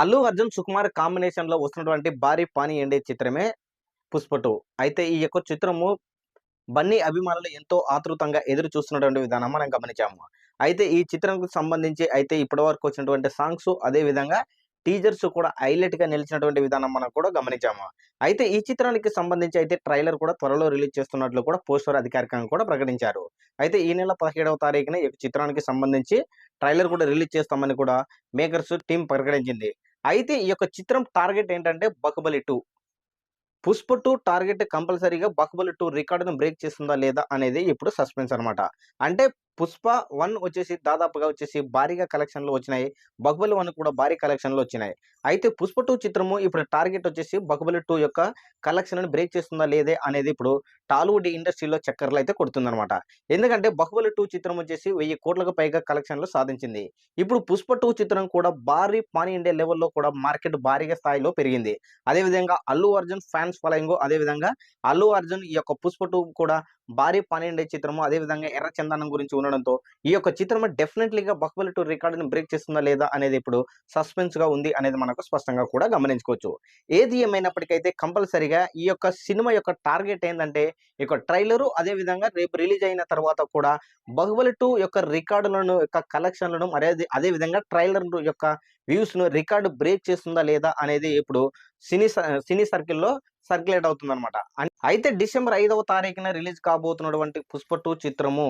అల్లు అర్జున్ సుకుమార్ కాంబినేషన్లో వస్తున్నటువంటి భారీ పానీ ఎండే చిత్రమే పుష్పటు. అయితే ఈ యొక్క చిత్రము బన్నీ అభిమానులు ఎంతో ఆతృతంగా ఎదురు చూస్తున్నటువంటి విధానం మనం గమనించాము. అయితే ఈ చిత్రంకు సంబంధించి అయితే ఇప్పటి వరకు వచ్చినటువంటి సాంగ్స్ అదే విధంగా టీజర్స్ కూడా హైలైట్గా నిలిచినటువంటి విధానం మనం కూడా గమనించాము. అయితే ఈ చిత్రానికి సంబంధించి అయితే ట్రైలర్ కూడా త్వరలో రిలీజ్ చేస్తున్నట్లు కూడా పోస్టర్ అధికారికంగా కూడా ప్రకటించారు. అయితే ఈ నెల పదిహేడవ తారీఖున ఈ చిత్రానికి సంబంధించి ట్రైలర్ కూడా రిలీజ్ చేస్తామని కూడా మేకర్స్ టీం ప్రకటించింది. అయితే ఈ యొక్క చిత్రం టార్గెట్ ఏంటంటే Baahubali two. Pushpa two target కంపల్సరీగా బహుబలి టూ రికార్డును బ్రేక్ చేస్తుందా లేదా అనేది ఇప్పుడు సస్పెన్స్ అన్నమాట. అంటే పుష్ప వన్ వచ్చేసి దాదాపుగా వచ్చేసి భారీగా కలెక్షన్లు వచ్చినాయి. బహుబలి వన్ కూడా భారీ కలెక్షన్లు వచ్చినాయి. అయితే పుష్ప టూ చిత్రము ఇప్పుడు టార్గెట్ వచ్చేసి బహుబలి టూ యొక్క కలెక్షన్ బ్రేక్ చేస్తుందా లేదే అనేది ఇప్పుడు టాలీవుడ్ ఇండస్ట్రీలో చక్కర్లు అయితే కొడుతుందనమాట ఎందుకంటే బహుబలి టూ చిత్రం వచ్చేసి వెయ్యి కోట్లకు పైగా కలెక్షన్లు సాధించింది. ఇప్పుడు పుష్ప టూ చిత్రం కూడా భారీ పానీ ఇండియా లెవెల్లో కూడా మార్కెట్ భారీగా స్థాయిలో పెరిగింది. అదేవిధంగా అల్లు అర్జున్ ఫ్యాన్స్ ఫాలోయింగ్ అదేవిధంగా అల్లు అర్జున్ ఈ యొక్క పుష్ప టూ కూడా భారీ పానీ చిత్రము అదేవిధంగా ఎర్ర చందనం గురించి ఉండడంతో ఈ యొక్క చిత్రం డెఫినెట్లీగా బహుబలి టూ రికార్డుని బ్రేక్ చేస్తుందా లేదా అనేది ఇప్పుడు సస్పెన్స్గా ఉంది అనేది మనకు స్పష్టంగా కూడా గమనించుకోవచ్చు. ఏది ఏమైనప్పటికైతే కంపల్సరిగా ఈ యొక్క సినిమా యొక్క టార్గెట్ ఏంటంటే ఈ యొక్క ట్రైలరు అదే విధంగా రేపు రిలీజ్ అయిన తర్వాత కూడా బహుబలి టూ యొక్క రికార్డులను యొక్క కలెక్షన్లను అదే అదే విధంగా ట్రైలర్ యొక్క వ్యూస్ను రికార్డు బ్రేక్ చేస్తుందా లేదా అనేది ఇప్పుడు సినీ స- సినీ సర్కిల్లో సర్క్యులేట్ అవుతుంది అనమాట అయితే డిసెంబర్ ఐదవ తారీఖున రిలీజ్ కాబోతున్నటువంటి పుష్ప టూ చిత్రము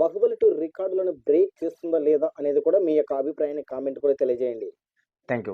బాహుబలి టూ రికార్డులను బ్రేక్ చేస్తుందా లేదా అనేది కూడా మీ యొక్క అభిప్రాయాన్ని కామెంట్ కూడా తెలియజేయండి. Thank you